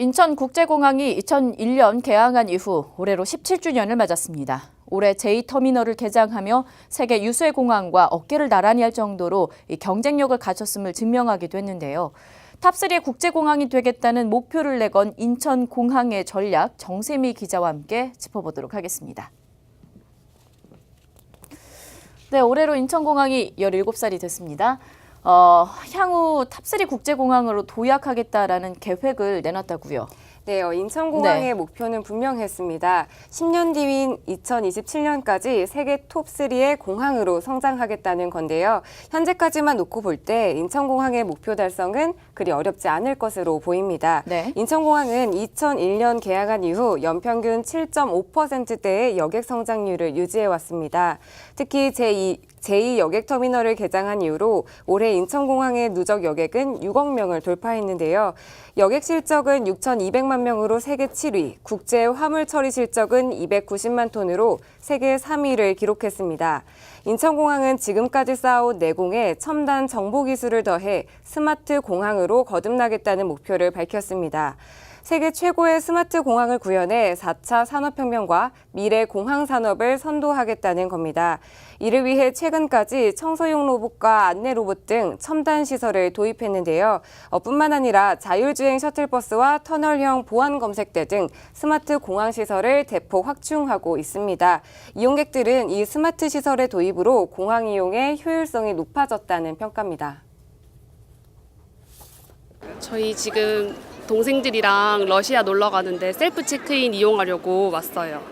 인천국제공항이 2001년 개항한 이후 올해로 17주년을 맞았습니다. 올해 제2터미널을 개장하며 세계 유수의 공항과 어깨를 나란히 할 정도로 이 경쟁력을 갖췄음을 증명하기도 했는데요. 탑3의 국제공항이 되겠다는 목표를 내건 인천공항의 전략 정세미 기자와 함께 짚어보도록 하겠습니다. 네, 올해로 인천공항이 17살이 됐습니다. 어, 향후 탑3 국제공항으로 도약하겠다라는 계획을 내놨다고요. 네, 어, 인천공항의 네. 목표는 분명했습니다. 10년 뒤인 2027년까지 세계 톱3의 공항으로 성장하겠다는 건데요. 현재까지만 놓고 볼 때 인천공항의 목표 달성은 그리 어렵지 않을 것으로 보입니다. 네. 인천공항은 2001년 개항한 이후 연평균 7.5%대의 여객 성장률을 유지해 왔습니다. 특히 제2 제2 여객터미널을 개장한 이후로 올해 인천공항의 누적 여객은 6억 명을 돌파했는데요. 여객 실적은 6,200만 명으로 세계 7위, 국제 화물 처리 실적은 290만 톤으로 세계 3위를 기록했습니다. 인천공항은 지금까지 쌓아온 내공에 첨단 정보 기술을 더해 스마트 공항으로 거듭나겠다는 목표를 밝혔습니다. 세계 최고의 스마트 공항을 구현해 4차 산업혁명과 미래 공항 산업을 선도하겠다는 겁니다. 이를 위해 최근까지 청소용 로봇과 안내 로봇 등 첨단 시설을 도입했는데요. 어, 뿐만 아니라 자율주행 셔틀버스와 터널형 보안 검색대 등 스마트 공항 시설을 대폭 확충하고 있습니다. 이용객들은 이 스마트 시설의 도입으로 공항 이용의 효율성이 높아졌다는 평가입니다. 저희 지금 동생들이랑 러시아 놀러 가는데 셀프 체크인 이용하려고 왔어요.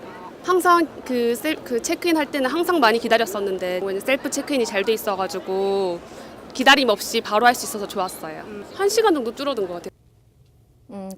항상 그, 셀, 그 체크인 할 때는 항상 많이 기다렸었는데 셀프 체크인이 잘 돼 있어가지고 기다림 없이 바로 할 수 있어서 좋았어요. 한 시간 정도 줄어든 것 같아요.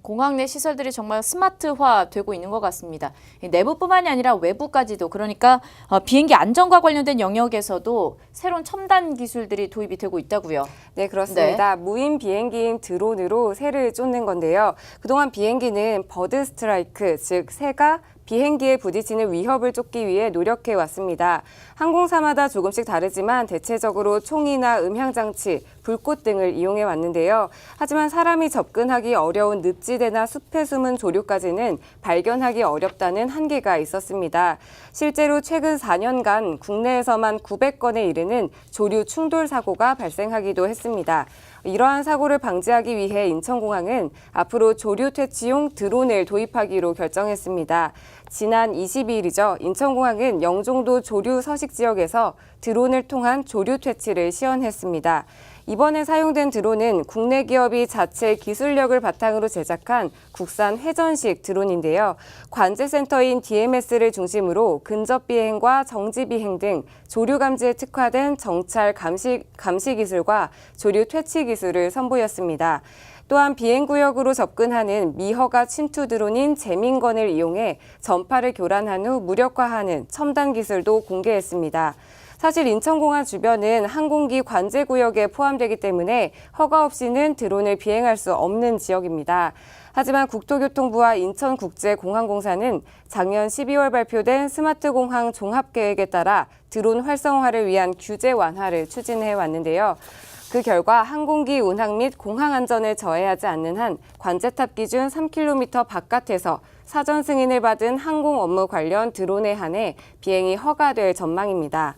음, 공항 내 시설들이 정말 스마트화 되고 있는 것 같습니다. 이 내부뿐만이 아니라 외부까지도 그러니까 어, 비행기 안전과 관련된 영역에서도 새로운 첨단 기술들이 도입이 되고 있다고요. 네, 그렇습니다. 무인 비행기인 드론으로 새를 쫓는 건데요. 그동안 비행기는 버드 스트라이크, 즉 새가 비행기에 부딪히는 위협을 쫓기 위해 노력해 왔습니다. 항공사마다 조금씩 다르지만 대체적으로 총이나 음향 장치, 불꽃 등을 이용해 왔는데요. 하지만 사람이 접근하기 어려운 늪지대나 숲에 숨은 조류까지는 발견하기 어렵다는 한계가 있었습니다. 실제로 최근 4년간 국내에서만 900건에 이르는 조류 충돌 사고가 발생하기도 했습니다. 이러한 사고를 방지하기 위해 인천공항은 앞으로 조류 퇴치용 드론을 도입하기로 결정했습니다. 지난 22일이죠. 인천공항은 영종도 조류 서식 지역에서 드론을 통한 조류 퇴치를 시연했습니다. 이번에 사용된 드론은 국내 기업이 자체 기술력을 바탕으로 제작한 국산 회전식 드론인데요. 관제센터인 DMS를 중심으로 근접 비행과 정지 비행 등 조류 감지에 특화된 정찰 감시, 감시 기술과 조류 퇴치 기술을 선보였습니다. 또한 비행구역으로 접근하는 미허가 침투 드론인 재민건을 이용해 전파를 교란한 후 무력화하는 첨단 기술도 공개했습니다. 사실 인천공항 주변은 항공기 관제 구역에 포함되기 때문에 허가 없이는 드론을 비행할 수 없는 지역입니다. 하지만 국토교통부와 인천국제공항공사는 작년 12월 발표된 스마트 공항 종합계획에 따라 드론 활성화를 위한 규제 완화를 추진해 왔는데요. 그 결과 항공기 운항 및 공항 안전을 저해하지 않는 한 관제탑 기준 3km 바깥에서 사전 승인을 받은 항공 업무 관련 드론에 한해 비행이 허가될 전망입니다.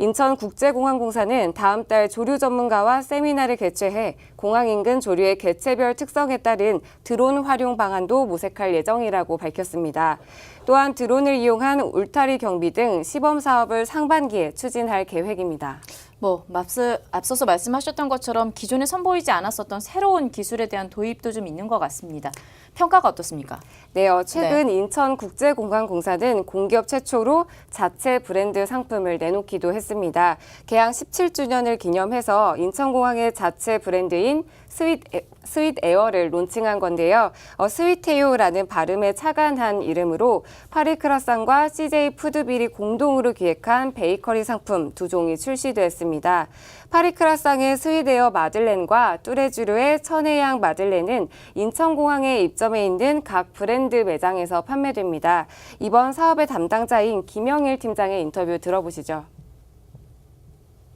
인천국제공항공사는 다음 달 조류 전문가와 세미나를 개최해 공항 인근 조류의 개체별 특성에 따른 드론 활용 방안도 모색할 예정이라고 밝혔습니다. 또한 드론을 이용한 울타리 경비 등 시범 사업을 상반기에 추진할 계획입니다. 뭐 앞서, 앞서서 말씀하셨던 것처럼 기존에 선보이지 않았었던 새로운 기술에 대한 도입도 좀 있는 것 같습니다. 평가가 어떻습니까? 네, 어, 최근 인천국제공항공사는 공기업 최초로 자체 브랜드 상품을 내놓기도 했습니다. 개항 17주년을 기념해서 인천공항의 자체 브랜드인 스윗, 에, 스윗 에어를 론칭한 건데요. 어, 스윗에요라는 발음에 착안한 이름으로 파리크라상과 CJ 푸드빌이 공동으로 기획한 베이커리 상품 두 종이 출시됐습니다. 파리크라상의 스윗에어 마들렌과 뚜레쥬르의 천혜향 마들렌은 인천공항에 입점 해 있는 각 브랜드 매장에서 판매됩니다. 이번 사업의 담당자인 김영일 팀장의 인터뷰 들어보시죠.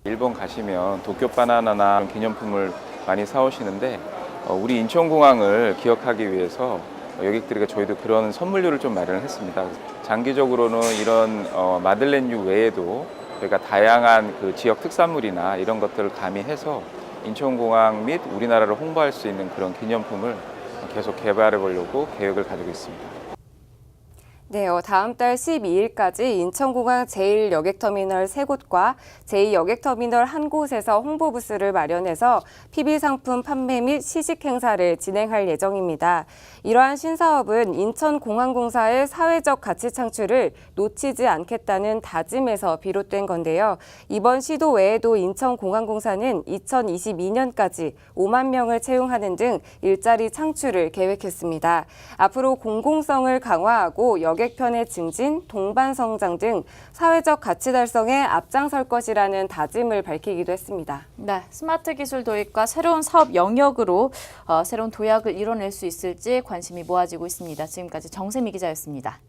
일본 가시면 도쿄 바나나나 기념품을 많이 사오시는데 어, 우리 인천공항을 기억하기 위해서 여객들에게 저희도 그런 선물류를 좀 마련을 했습니다. 장기적으로는 이런 어, 마들렌유 외에도 저희가 다양한 그 지역 특산물이나 이런 것들을 가미해서 인천공항 및 우리나라를 홍보할 수 있는 그런 기념품을 계속 개발해 보려고 계획을 가지고 있습니다. 네, 어, 다음 달 12일까지 인천공항 제1여객터미널 세곳과 제2여객터미널 한 곳에서 홍보 부스를 마련해서 PB 상품 판매 및 시식 행사를 진행할 예정입니다. 이러한 신사업은 인천공항공사의 사회적 가치 창출을 놓치지 않겠다는 다짐에서 비롯된 건데요. 이번 시도 외에도 인천공항공사는 2022년까지 5만 명을 채용하는 등 일자리 창출을 계획했습니다. 앞으로 공공성을 강화하고 여객 편의 증진, 동반 성장 등 사회적 가치 달성에 앞장설 것이라는 다짐을 밝히기도 했습니다. 네, 스마트 기술 도입과 새로운 사업 영역으로 어, 새로운 도약을 이뤄낼 수 있을지 관심이 모아지고 있습니다. 지금까지 정세미 기자였습니다.